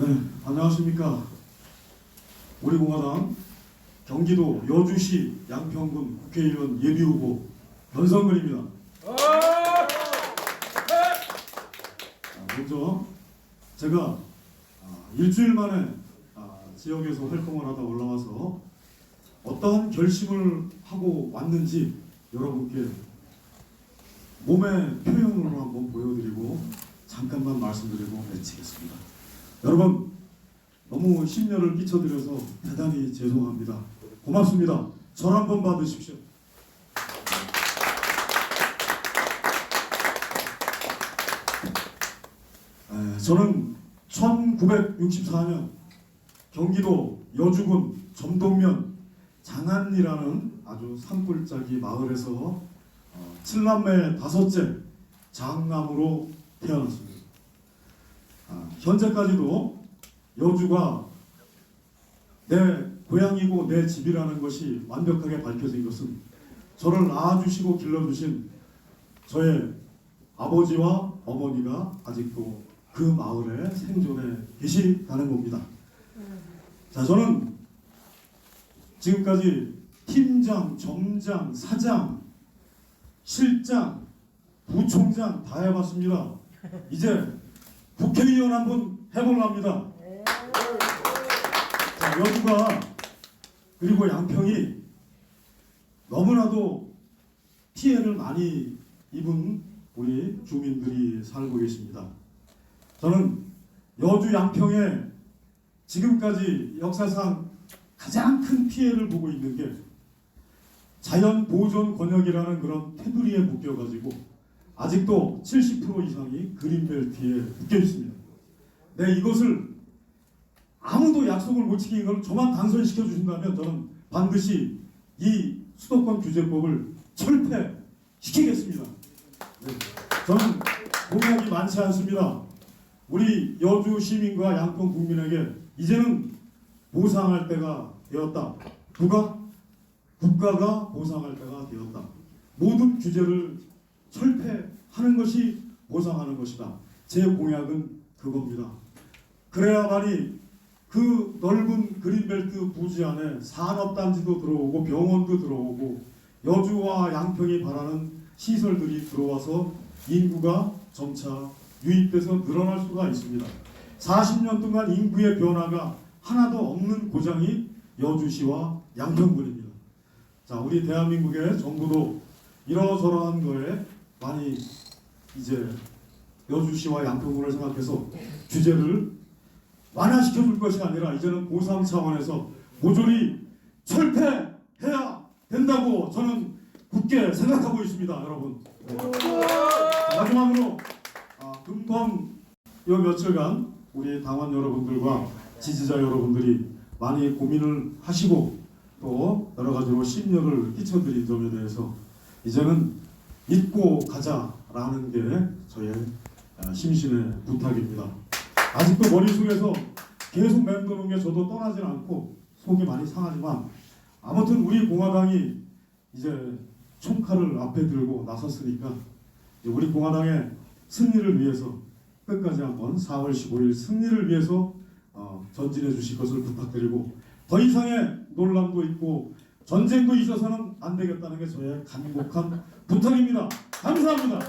네, 안녕하십니까. 우리 공화당 경기도 여주시 양평군 국회의원 예비후보 변성근입니다. 아, 먼저 제가 아, 일주일 만에 아, 지역에서 활동을 하다 올라와서 어떠한 결심을 하고 왔는지 여러분께 몸의 표현으로 한번 보여드리고 잠깐만 말씀드리고 마치겠습니다. 여러분 너무 심려를 끼쳐드려서 대단히 죄송합니다. 고맙습니다. 절 한 번 받으십시오. 에, 저는 1964년 경기도 여주군 점동면 장안리라는 아주 산골짜기 마을에서 어, 칠남매 다섯째 장남으로 태어났습니다. 아, 현재까지도 여주가 내 고향이고 내 집이라는 것이 완벽하게 밝혀진 것은 저를 낳아주시고 길러주신 저의 아버지와 어머니가 아직도 그 마을에 생존해 계시다는 겁니다. 자, 저는 지금까지 팀장, 점장, 사장, 실장, 부총장 다 해봤습니다. 이제 국회의원 한번 해볼랍니다. 자, 여주가 그리고 양평이 너무나도 피해를 많이 입은 우리 주민들이 살고 계십니다. 저는 여주 양평에 지금까지 역사상 가장 큰 피해를 보고 있는 게 자연 보존 권역이라는 그런 테두리에 묶여가지고 아직도 70% 이상이 그린벨트에 묶여 있습니다. 네, 이것을 아무도 약속을 못 지킨 걸 저만 당선시켜 주신다면 저는 반드시 이 수도권 규제법을 철폐시키겠습니다. 네, 저는 공약이 많지 않습니다. 우리 여주 시민과 양평 국민에게 이제는 보상할 때가 되었다. 누가? 국가가 보상할 때가 되었다. 모든 규제를 철폐하는 것이 보상하는 것이다. 제 공약은 그겁니다. 그래야만이 그 넓은 그린벨트 부지 안에 산업단지도 들어오고 병원도 들어오고 여주와 양평이 바라는 시설들이 들어와서 인구가 점차 유입돼서 늘어날 수가 있습니다. 40년 동안 인구의 변화가 하나도 없는 고장이 여주시와 양평군입니다. 자, 우리 대한민국의 정부도 이러저러한 거에 많이 이제 여주시와 양평군을 생각해서 규제를 완화시켜 줄 것이 아니라 이제는 보상 차원에서 모조리 철폐해야 된다고 저는 굳게 생각하고 있습니다, 여러분. 네. 마지막으로 아, 금번 요 며칠간 우리 당원 여러분들과 지지자 여러분들이 많이 고민을 하시고 또 여러 가지로 심려를 끼쳐드린 점에 대해서 이제는 잊고 가자라는 게 저의 아, 심신의 부탁입니다. 아직도 머릿속에서 계속 맴도는 게 저도 떠나질 않고 속이 많이 상하지만 아무튼 우리 공화당이 이제 총칼을 앞에 들고 나섰으니까 우리 공화당의 승리를 위해서 끝까지 한번 4월 15일 승리를 위해서 어, 전진해 주실 것을 부탁드리고 더 이상의 논란도 있고 전쟁도 있어서는 안 되겠다는 게 저의 간곡한 부탁입니다. 감사합니다.